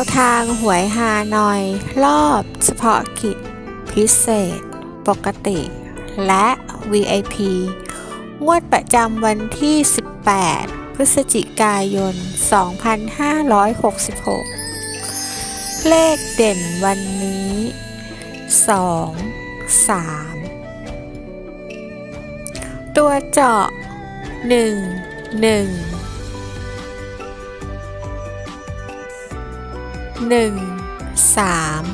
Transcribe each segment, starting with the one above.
วทางหวยฮานอย รอบเฉพาะกิจ พิเศษ ปกติ และ VIP งวดประจำวันที่ 18 พฤศจิกายน 2566 เลขเด่นวันนี้ 2 3 ตัวเจาะ 1 1 หนึ่งสาม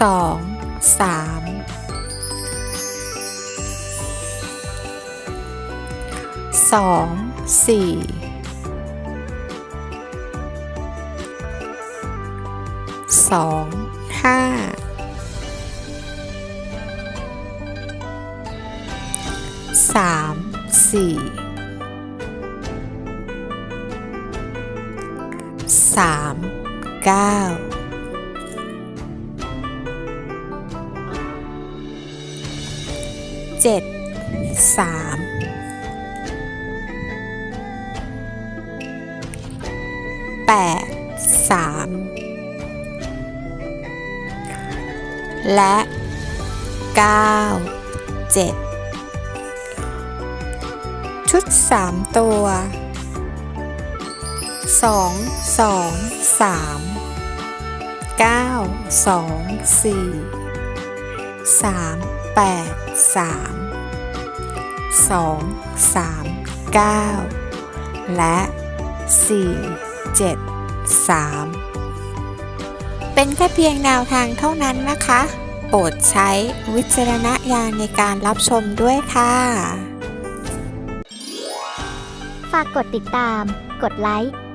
สองสามสองสี่สองห้าสามสี่ สามเก้าเจ็ดสามแปดสามและเก้าเจ็ดชุดสามตัว สองสองสามเก้าสองสี่สามแปดสามสองสามเก้าและสี่เจ็ดสามเป็นแค่เพียงแนวทางเท่านั้นนะคะ โปรดใช้วิจารณญาณในการรับชมด้วยค่ะ ฝากกดติดตาม กดไลค์